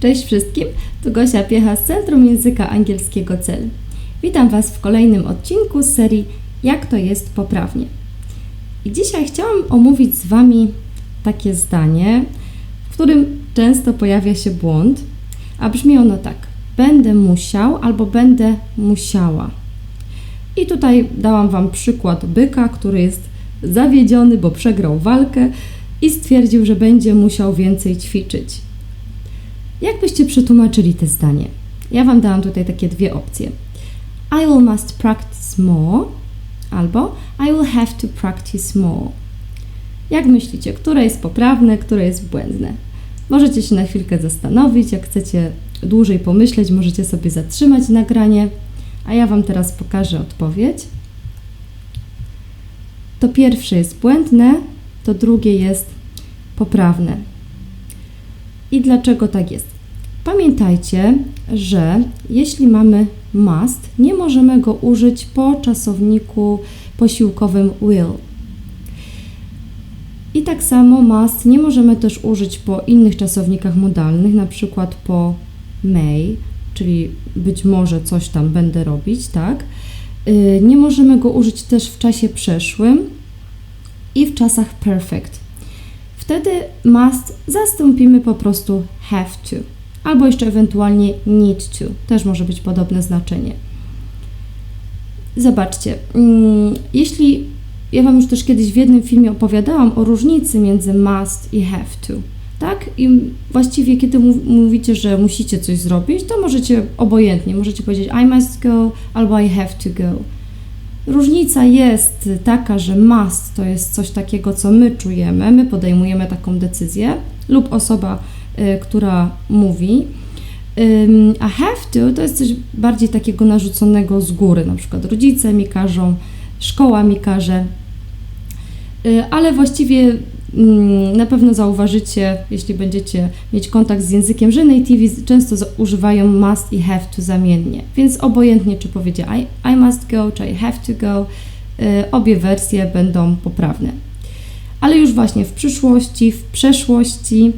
Cześć wszystkim, tu Gosia Piecha z Centrum Języka Angielskiego CEL. Witam Was w kolejnym odcinku z serii Jak to jest poprawnie. I dzisiaj chciałam omówić z Wami takie zdanie, w którym często pojawia się błąd, a brzmi ono tak: będę musiał albo będę musiała. I tutaj dałam Wam przykład byka, który jest zawiedziony, bo przegrał walkę i stwierdził, że będzie musiał więcej ćwiczyć. Jak byście przetłumaczyli te zdanie? Ja Wam dałam tutaj takie dwie opcje. I will must practice more albo I will have to practice more. Jak myślicie, które jest poprawne, które jest błędne? Możecie się na chwilkę zastanowić, jak chcecie dłużej pomyśleć, możecie sobie zatrzymać nagranie, a ja Wam teraz pokażę odpowiedź. To pierwsze jest błędne, to drugie jest poprawne. I dlaczego tak jest? Pamiętajcie, że jeśli mamy must, nie możemy go użyć po czasowniku posiłkowym will. I tak samo must nie możemy też użyć po innych czasownikach modalnych, na przykład po may, czyli być może coś tam będę robić, tak? Y, nie możemy go użyć też w czasie przeszłym i w czasach perfect. Wtedy must zastąpimy po prostu have to, albo jeszcze ewentualnie need to, też może być podobne znaczenie. Zobaczcie, mm, jeśli ja Wam już też kiedyś w jednym filmie opowiadałam o różnicy między must i have to, tak? I właściwie kiedy mówicie, że musicie coś zrobić, to możecie obojętnie, możecie powiedzieć I must go albo I have to go. Różnica jest taka, że must to jest coś takiego, co my czujemy, my podejmujemy taką decyzję, lub osoba, y, która mówi. a have to to jest coś bardziej takiego narzuconego z góry, na przykład rodzice mi każą, szkoła mi każe, y, ale właściwie na pewno zauważycie, jeśli będziecie mieć kontakt z językiem, że natives często używają must i have to zamiennie. Więc obojętnie, czy powiedzie I, I must go, czy I have to go, y, obie wersje będą poprawne. Ale już właśnie w przyszłości, w przeszłości,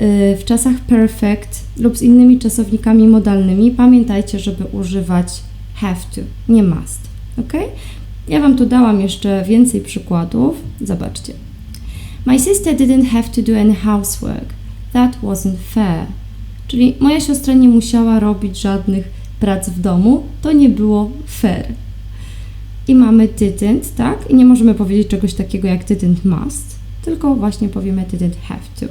y, w czasach perfect lub z innymi czasownikami modalnymi pamiętajcie, żeby używać have to, nie must. Ok? Ja Wam tu dałam jeszcze więcej przykładów. Zobaczcie. My sister didn't have to do any housework. That wasn't fair. Czyli moja siostra nie musiała robić żadnych prac w domu. To nie było fair. I mamy didn't, tak? I nie możemy powiedzieć czegoś takiego jak didn't must, tylko właśnie powiemy didn't have to.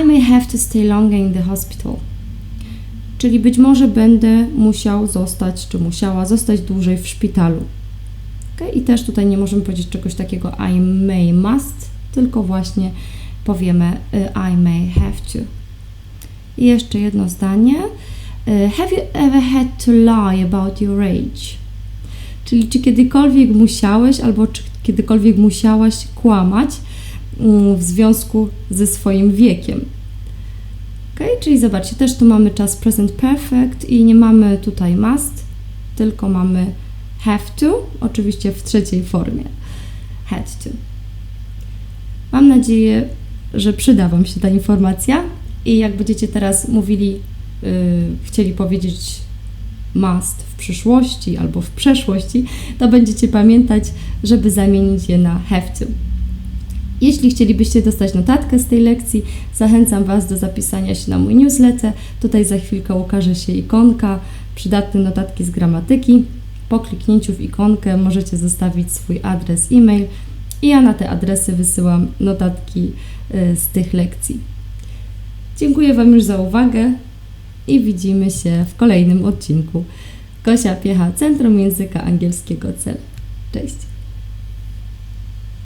I may have to stay longer in the hospital. Czyli być może będę musiał zostać, czy musiała zostać dłużej w szpitalu. I też tutaj nie możemy powiedzieć czegoś takiego I may, must, tylko właśnie powiemy y, I may have to. I jeszcze jedno zdanie. Y, have you ever had to lie about your age? Czyli czy kiedykolwiek musiałeś albo czy kiedykolwiek musiałaś kłamać mm, w związku ze swoim wiekiem? Ok, czyli zobaczcie, też tu mamy czas present perfect i nie mamy tutaj must, tylko mamy have to, oczywiście w trzeciej formie. Had to. Mam nadzieję, że przyda Wam się ta informacja i jak będziecie teraz mówili, yy, chcieli powiedzieć must w przyszłości albo w przeszłości, to będziecie pamiętać, żeby zamienić je na have to. Jeśli chcielibyście dostać notatkę z tej lekcji, zachęcam Was do zapisania się na mój newsletter. Tutaj za chwilkę ukaże się ikonka, przydatne notatki z gramatyki. Po kliknięciu w ikonkę możecie zostawić swój adres e-mail i ja na te adresy wysyłam notatki y, z tych lekcji. Dziękuję Wam już za uwagę i widzimy się w kolejnym odcinku. Gosia Piecha, Centrum Języka Angielskiego CEL. Cześć!